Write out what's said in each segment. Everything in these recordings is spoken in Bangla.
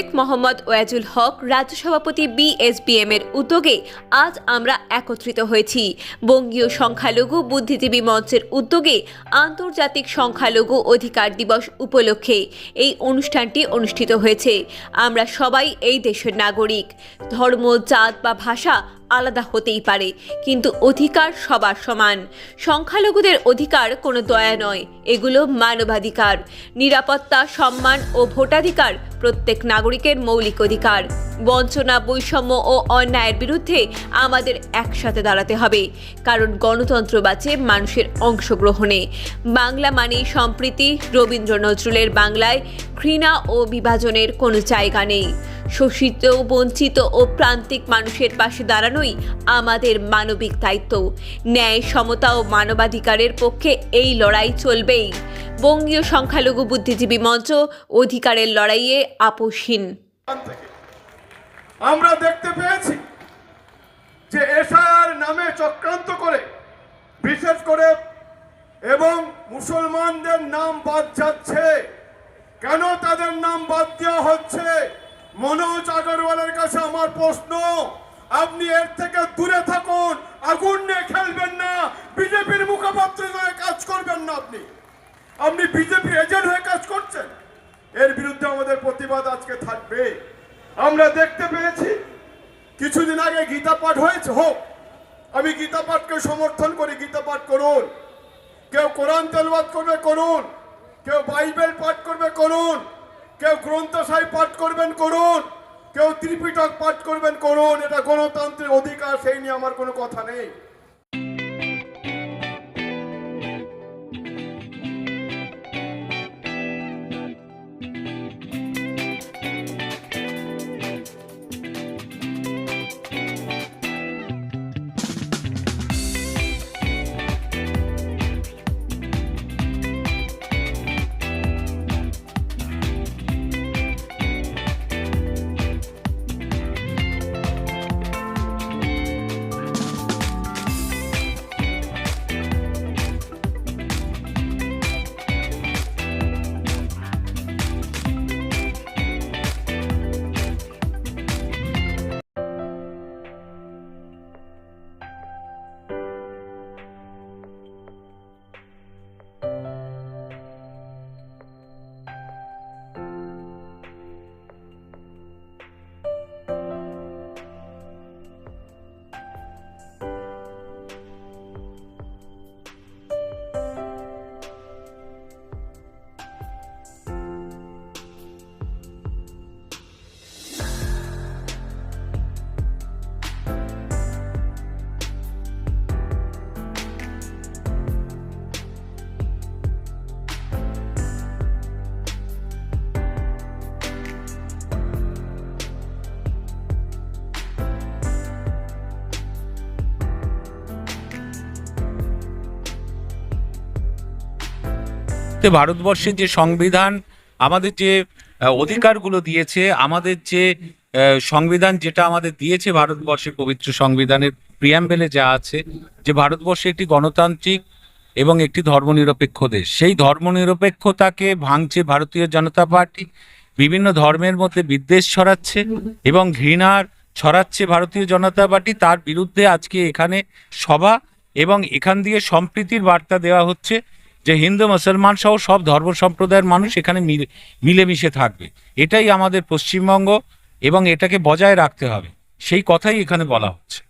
শেখ মোহাম্মদ ওয়াজুল হক রাজ্য সভাপতি বিএসবিএম এর উদ্যোগে আজ আমরা একত্রিত হয়েছি। বঙ্গীয় সংখ্যালঘু বুদ্ধিজীবী মঞ্চের উদ্যোগে আন্তর্জাতিক সংখ্যালঘু অধিকার দিবস উপলক্ষে এই অনুষ্ঠানটি অনুষ্ঠিত হয়েছে। আমরা সবাই এই দেশের নাগরিক। ধর্ম, জাত বা ভাষা আলাদা হতেই পারে, কিন্তু অধিকার সবার সমান। সংখ্যালঘুদের অধিকার কোনো দয়া নয়, এগুলো মানবাধিকার। নিরাপত্তা, সম্মান ও ভোটাধিকার প্রত্যেক নাগরিকের মৌলিক অধিকার। বঞ্চনা, বৈষম্য ও অন্যায়ের বিরুদ্ধে আমাদের একসাথে দাঁড়াতে হবে, কারণ গণতন্ত্র বাঁচে মানুষের অংশগ্রহণে। বাংলা মানে সম্প্রীতি রবীন্দ্র নজরুলের বাংলায় ঘৃণা ও বিভাজনের কোনো জায়গা নেই। শোষিত, বঞ্চিত ও প্রান্তিক মানুষের পাশে দাঁড়ানোই আমাদের মানবিক দায়িত্ব। ন্যায়, সমতা ও মানবাধিকারের পক্ষে এই লড়াই চলবেই। বঙ্গীয় সংখ্যালঘু বুদ্ধিজীবী মঞ্চ অধিকারের লড়াইয়ে আপোষহীন। আমরা দেখতে পেয়েছি যে এসআইআর নামে চক্রান্ত করে, বিশেষ করে এবং মুসলমানদের নাম বাদ যাচ্ছে। কেন তাদের নাম বাদ দেওয়া হচ্ছে? মনোজ আগরওয়ালের কাছে আমার প্রশ্ন, আপনি এর থেকে দূরে থাকুন, আগুন নিয়ে খেলবেন না, বিজেপির মুখপাত্র হয়ে কাজ করবেন না আপনি। আপনি বিজেপি এজেন্ট হয়ে কাজ করছেন। এর বিরুদ্ধে আমাদের প্রতিবাদ আজকে থাকবে। আমরা দেখতে পেয়েছি, কিছুদিন আগে গীতা পাঠ হয়েছে, হোক, আমি গীতা পাঠকে সমর্থন করি, গীতা পাঠ করুন। কেউ কোরআন তেলবাদ করবে, করুন। কেউ বাইবেল পাঠ করবে, করুন। কেউ গ্রন্থ সাহেব পাঠ করবেন, করুন। কেউ ত্রিপিটক পাঠ করবেন, করুন। এটা গণতান্ত্রিক অধিকার, সেই নিয়ে আমার কোনো কথা নেই। তে ভারতবর্ষের যে সংবিধান, আমাদের যে অধিকারগুলো দিয়েছে, আমাদের যে সংবিধান যেটা আমাদের দিয়েছে ভারতবর্ষের পবিত্র সংবিধানের প্রিয়াম্বেলে যা আছে, যে ভারতবর্ষে একটি গণতান্ত্রিক এবং একটি ধর্মনিরপেক্ষ দেশ। সেই ধর্মনিরপেক্ষতাকে ভাঙছে ভারতীয় জনতা পার্টি, বিভিন্ন ধর্মের মধ্যে বিদ্বেষ ছড়াচ্ছে এবং ঘৃণার ছড়াচ্ছে ভারতীয় জনতা পার্টি। তার বিরুদ্ধে আজকে এখানে সভা এবং এখান দিয়ে সম্প্রীতির বার্তা দেওয়া হচ্ছে। যে হিন্দু, মুসলমান সহ সব ধর্ম সম্প্রদায়ের মানুষ এখানে মিলে, মিলেমিশে থাকবে। এটাই আমাদের পশ্চিমবঙ্গ এবং এটাকে বজায় রাখতে হবে। সেই কথাই এখানে বলা হচ্ছে।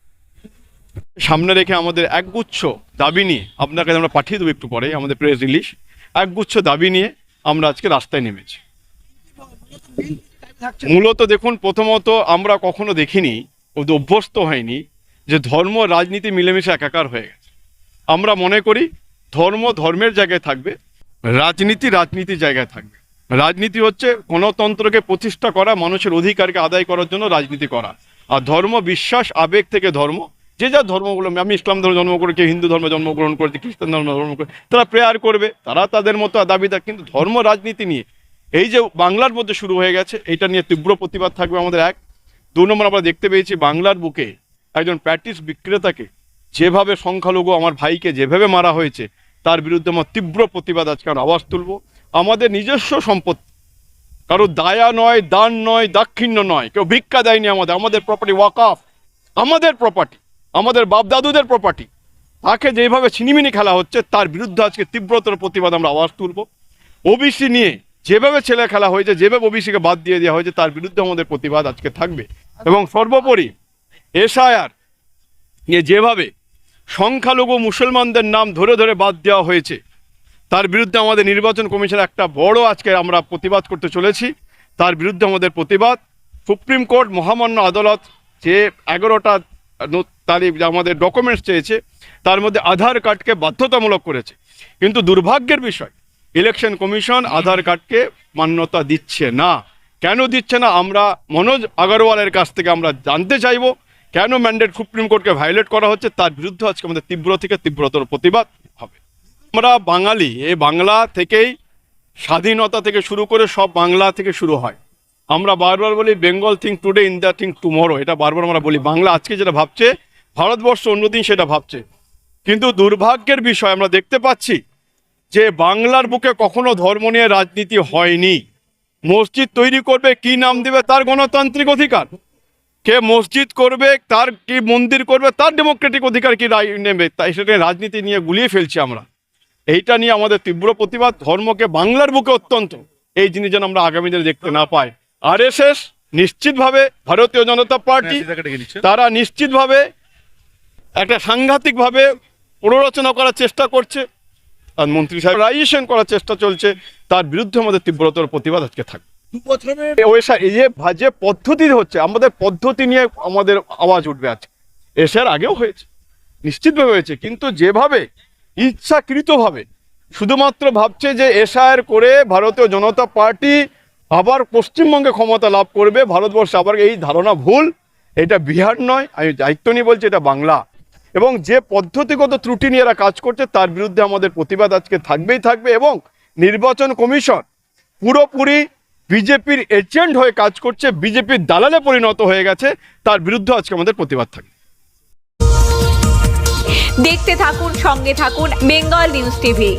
সামনে রেখে আমাদের একগুচ্ছ দাবি নিয়ে আপনাকে আমরা পাঠিয়ে দেবো একটু পরে আমাদের প্রেস রিলিজ একগুচ্ছ দাবি নিয়ে আমরা আজকে রাস্তায় নেমেছি। মূলত দেখুন, প্রথমত আমরা কখনো দেখিনি অভ্যস্ত হয়নি যে ধর্ম রাজনীতি মিলেমিশে একাকার হয়ে গেছে। আমরা মনে করি ধর্ম ধর্মের জায়গায় থাকবে, রাজনীতি রাজনীতির জায়গায় থাকবে। রাজনীতি হচ্ছে গণতন্ত্রকে প্রতিষ্ঠা করা, মানুষের অধিকারকে আদায় করার জন্য রাজনীতি করা। আর ধর্ম, বিশ্বাস, আবেগ থেকে ধর্ম, যে যা ধর্মগুলো, আমি ইসলাম ধর্ম জন্ম করে কেউ হিন্দু ধর্মে জন্মগ্রহণ করেছে, খ্রিস্টান ধর্ম জন্ম করে তারা প্রেয়ার করবে, তারা তাদের মতো দাবিদা কিন্তু ধর্ম, রাজনীতি নিয়ে, এই যে বাংলার মধ্যে শুরু হয়ে গেছে, এটা নিয়ে তীব্র প্রতিবাদ থাকবে আমাদের এক। দু নম্বর আমরা দেখতে পেয়েছি বাংলার বুকে একজন প্যাটিস বিক্রেতাকে যেভাবে সংখ্যালঘু আমার ভাইকে যেভাবে মারা হয়েছে তার বিরুদ্ধে আমার তীব্র প্রতিবাদ আজকে আমরা আওয়াজ তুলব। আমাদের নিজস্ব সম্পত্তি। কারও দায়া নয়, দান নয়, দাক্ষিণ্য নয়। কেউ ভিক্ষা দেয়নি আমাদের। আমাদের প্রপার্টি ওয়াকআফ আমাদের প্রপার্টি আমাদের বাপদাদুদের প্রপার্টি তাকে যেভাবে ছিনিমিনি খেলা হচ্ছে, তার বিরুদ্ধে আজকে তীব্রতর প্রতিবাদ আমরা আওয়াজ তুলব। ওবিসি নিয়ে যেভাবে ছেলে খেলা হয়েছে, যেভাবে ওবিসিকে বাদ দিয়ে দেওয়া হয়েছে, তার বিরুদ্ধে আমাদের প্রতিবাদ আজকে থাকবে। এবং সর্বোপরি এসআইআর যেভাবে সংখ্যালঘু মুসলমানদের নাম ধরে ধরে বাদ দেওয়া হয়েছে। তার বিরুদ্ধে আমাদের নির্বাচন কমিশন একটা বড় আজকে আমরা প্রতিবাদ করতে চলেছি। তার বিরুদ্ধে আমাদের প্রতিবাদ। সুপ্রিম কোর্ট মহামান্য আদালত যে এগারোটা তারিখ আমাদের ডকুমেন্টস চেয়েছে, তার মধ্যে আধার কার্ডকে বাধ্যতামূলক করেছে। কিন্তু দুর্ভাগ্যের বিষয়, ইলেকশন কমিশন আধার কার্ডকে মান্যতা দিচ্ছে না। কেন দিচ্ছে না? আমরা মনোজ আগরওয়ালের কাছ থেকে আমরা জানতে চাইব। কেন ম্যান্ডেট সুপ্রিম কোর্টকে ভায়োলেট করা হচ্ছে? তার বিরুদ্ধে আজকে আমাদের তীব্র থেকে তীব্রতর প্রতিবাদ হবে। আমরা বাঙালি, এই বাংলা থেকেই স্বাধীনতা থেকে শুরু করে সব বাংলা থেকে শুরু হয়। আমরা বারবার বলি Bengal think today in the think tomorrow এটা বারবার আমরা বলি। বাংলা আজকে যেটা ভাবছে, ভারতবর্ষ অন্যদিন সেটা ভাবছে। কিন্তু দুর্ভাগ্যের বিষয় আমরা দেখতে পাচ্ছি যে বাংলার বুকে কখনো ধর্ম নিয়ে রাজনীতি হয়নি। মসজিদ তৈরি করবে, কি নাম দেবে তার গণতান্ত্রিক অধিকার? কে মসজিদ করবে তার কি মন্দির করবে তার ডেমোক্রেটিক অধিকার কি নেবে? তাই সেটা রাজনীতি নিয়ে গুলিয়ে ফেলছি আমরা। এইটা নিয়ে আমাদের তীব্র প্রতিবাদ ধর্মকে বাংলার বুকে অত্যন্ত। এই জিনিস যেন আমরা আগামী দিনে দেখতে না পাই। আর এস এস নিশ্চিতভাবে ভারতীয় জনতা পার্টি তারা নিশ্চিতভাবে একটা সাংঘাতিকভাবে প্ররোচনা করার চেষ্টা করছে। আর মন্ত্রী সাহেব রাইজেশন করার চেষ্টা চলছে। তার বিরুদ্ধে আমাদের তীব্রতর প্রতিবাদ আজকে থাকবে। যে পদ্ধতি হচ্ছে, আমাদের পদ্ধতি নিয়ে আমাদের আওয়াজ উঠবে আজকে এসার আগেও হয়েছে, নিশ্চিতভাবে হয়েছে, কিন্তু যেভাবে ইচ্ছাকৃতভাবে শুধুমাত্র ভাবছে যে এসআইআর করে ভারতীয় জনতা পার্টি আবার পশ্চিমবঙ্গে ক্ষমতা লাভ করবে, ভারতবর্ষে আবার এই ধারণা ভুল, এটা বিহার নয়, আমি দায়িত্ব নিয়ে বলছি এটা বাংলা। এবং যে পদ্ধতিগত ত্রুটি নিয়ে এরা কাজ করছে, তার বিরুদ্ধে আমাদের প্রতিবাদ আজকে থাকবেই থাকবে এবং নির্বাচন কমিশন পুরোপুরি বিজেপির এজেন্ট হয়ে কাজ করছে বিজেপির দালালে পরিণত হয়ে গেছে, তার বিরুদ্ধে আজকে আমাদের প্রতিবাদ থাকবে। দেখতে থাকুন, সঙ্গে থাকুন, বেঙ্গল নিউজ টিভি।